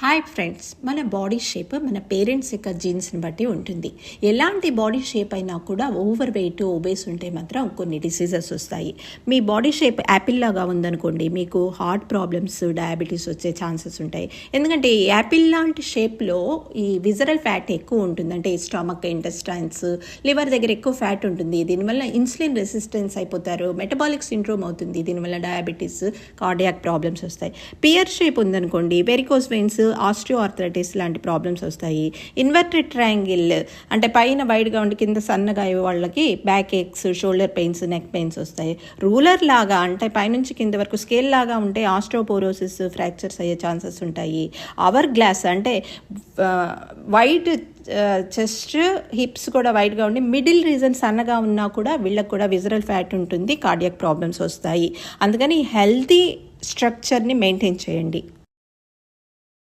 Hi friends మన body shape మన parents యొక్క జీన్స్ని బట్టి ఉంటుంది. ఎలాంటి బాడీ షేప్ అయినా కూడా ఓవర్ వెయిట్ ఓబేస్ ఉంటే మాత్రం కొన్ని డిసీజెస్ వస్తాయి. మీ బాడీ షేప్ యాపిల్ లాగా ఉందనుకోండి మీకు హార్ట్ ప్రాబ్లమ్స్ డయాబెటీస్ వచ్చే ఛాన్సెస్ ఉంటాయి. ఎందుకంటే ఈ యాపిల్ లాంటి షేప్లో ఈ విజరల్ ఫ్యాట్ ఎక్కువ ఉంటుంది. అంటే స్టమక్ ఇంటెస్టైన్స్ లివర్ దగ్గర ఎక్కువ ఫ్యాట్ ఉంటుంది. దీనివల్ల ఇన్సులిన్ రెసిస్టెన్స్ అయిపోతారు. మెటబాలిక్ సిండ్రోమ్ అవుతుంది. దీనివల్ల డయాబెటీస్ కార్డియాక్ ప్రాబ్లమ్స్ వస్తాయి. పియర్ షేప్ ఉందనుకోండి వెరికోస్ వెయిన్స్ ఆస్ట్రియో ఆర్థరైటిస్ లాంటి ప్రాబ్లమ్స్ వస్తాయి. ఇన్వర్టెడ్ ట్రయాంగిల్ అంటే పైన వైడ్గా ఉండి కింద సన్నగా అయ్యే వాళ్ళకి back aches shoulder pains neck pains వస్తాయి. రూలర్ లాగా అంటే పైనుంచి కింద వరకు స్కేల్ లాగా ఉంటే ఆస్ట్రోపోరోసిస్ ఫ్రాక్చర్స్ అయ్యే ఛాన్సెస్ ఉంటాయి. అవర్ గ్లాస్ అంటే వైట్ చెస్ట్ హిప్స్ కూడా వైట్గా ఉండి మిడిల్ రీజన్ సన్నగా ఉన్నా కూడా వీళ్ళకి కూడా విజరల్ ఫ్యాట్ ఉంటుంది కార్డియాక్ ప్రాబ్లమ్స్ వస్తాయి. అందుకని హెల్తీ స్ట్రక్చర్ని మెయింటైన్ చేయండి.